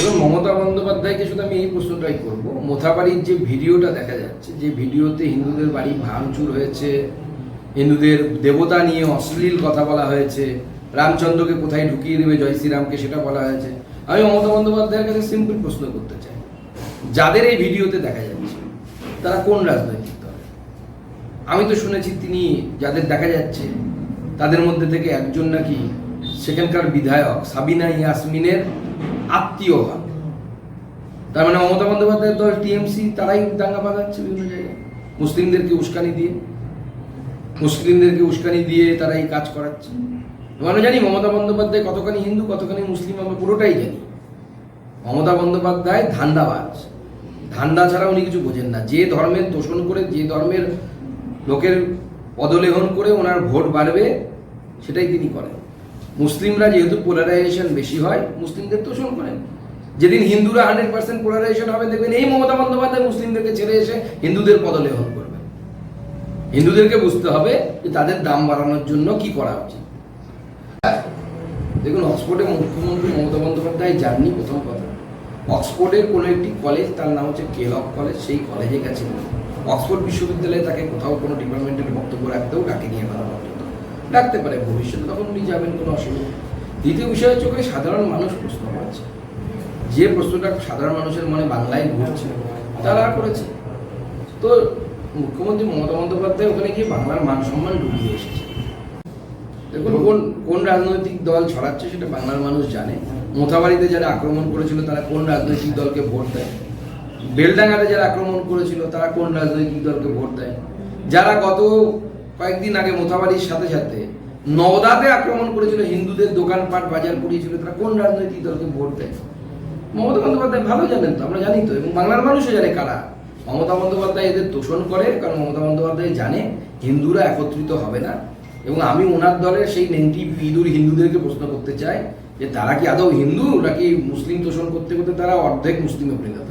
এবং মমতা বন্দ্যোপাধ্যায়কে শুধু আমি এই প্রশ্নটাই করব। মোথাবাড়ির যে ভিডিওটা দেখা যাচ্ছে, যে ভিডিওতে হিন্দুদের বাড়ি ভাঙচুর হয়েছে, হিন্দুদের দেবতা নিয়ে অশ্লীল কথা বলা হয়েছে, রামচন্দ্রকে কোথায় ঢুকিয়ে দেবে জয় শ্রীরামকে সেটা বলা হয়েছে। আমি মমতা বন্দ্যোপাধ্যায়ের কাছে সিম্পল প্রশ্ন করতে চাই। যাদের এই ভিডিওতে দেখা যাচ্ছে, তারা কোন রাজনৈতিক দল? আমি তো শুনেছি তিনি যাদের দেখা যাচ্ছে, তাদের মধ্যে থেকে একজন নাকি সেখানকার বিধায়ক সাবিনা ইয়াসমিনের আত্মীয় তার মানে মমতা বন্দ্যোপাধ্যায়ের দল, টিএমসি, তারাই দাঙ্গা বাঁধাচ্ছে বিভিন্ন জায়গায়। মুসলিমদেরকে উস্কানি দিয়ে। মুসলিমদেরকে উস্কানি দিয়ে তারা এই কাজ করাচ্ছে। আমরা জানি মমতা বন্দ্যোপাধ্যায় কতখানি হিন্দু, কতখানি মুসলিম, আমরা পুরোটাই জানি। মমতা বন্দ্যোপাধ্যায় ধান্দাবাজ। ধান্দা ছাড়া উনি কিছু বোঝেন না। যে ধর্মের তোষণ করে, যে ধর্মের লোকের পদলেহন করে ওনার ভোট বাড়বে, সেটাই তিনি করেন। মুসলিমরা যেহেতু পোলারাইজেশন বেশি হয়, মুসলিমদের তোষণ করেন। যেদিন হিন্দুরা হান্ড্রেড পার্সেন্ট পোলারাইজেশন হবে, দেখবেন এই মমতা বন্দ্যোপাধ্যায় মুসলিমদেরকে ছেড়ে এসে হিন্দুদের পদলেহন করবে। হিন্দুদেরকে বুঝতে হবে যে তাদের দাম বাড়ানোর জন্য কি করা উচিত। দেখুন, অক্সফোর্ডে মুখ্যমন্ত্রী মমতা বন্দ্যোপাধ্যায় যাননি, প্রথম কথা। অক্সফোর্ডের কোনো একটি কলেজ তার নাম হচ্ছে কেলক কলেজ সেই কলেজে গেছেন। অক্সফোর্ড বিশ্ববিদ্যালয়ে তাকে কোথাও কোনো ডিপার্টমেন্টের বক্তব্য রাখতেও ডাকে নিয়ে পর্যন্ত ডাকতে পারে ভবিষ্যতে তখন উনি যাবেন কোনো অসুবিধা দ্বিতীয় বিষয় হচ্ছে ওখানে সাধারণ মানুষ প্রশ্ন করছে। যে প্রশ্নটা সাধারণ মানুষের মনে বাংলায় ঘুরছে তারা করেছে। তো মুখ্যমন্ত্রী মমতা বন্দ্যোপাধ্যায় ওখানে গিয়ে বাংলার মান সম্মান ডুবিয়ে এসেছে। দেখুন কোন কোন রাজনৈতিক দল ছড়াচ্ছে সেটা বাংলার মানুষ জানে। মোথাবাড়িতে যারা আক্রমণ করেছিল তারা কোন রাজনৈতিক দলকে ভোট দেয়? বেলডাঙ্গাতে যারা আক্রমণ করেছিল তারা কোন রাজনৈতিক দলকে ভোট দেয়? যারা গত কয়েকদিন আগে মোথাবাড়ির সাথে সাথে নওদাতে আক্রমণ করেছিল, হিন্দুদের দোকানপাট বাজার পুড়িয়েছিল তারা কোন রাজনৈতিক দলকে ভোট দেয়? মমতা বন্দ্যোপাধ্যায় ভালো জানেন তো, আমরা জানি তো, এবং বাংলার মানুষও জানে কারা। মমতা বন্দ্যোপাধ্যায় এদের তোষণ করে, কারণ মমতা বন্দ্যোপাধ্যায় জানে হিন্দুরা একত্রিত হবে না, এবং আমি ওনার দলের সেই নেংটি ইঁদুর হিন্দুদেরকে প্রশ্ন করতে চাই, যে তারা কি আদৌ হিন্দু নাকি মুসলিম তোষণ করতে করতে তারা অর্ধেক মুসলিমে পরিণত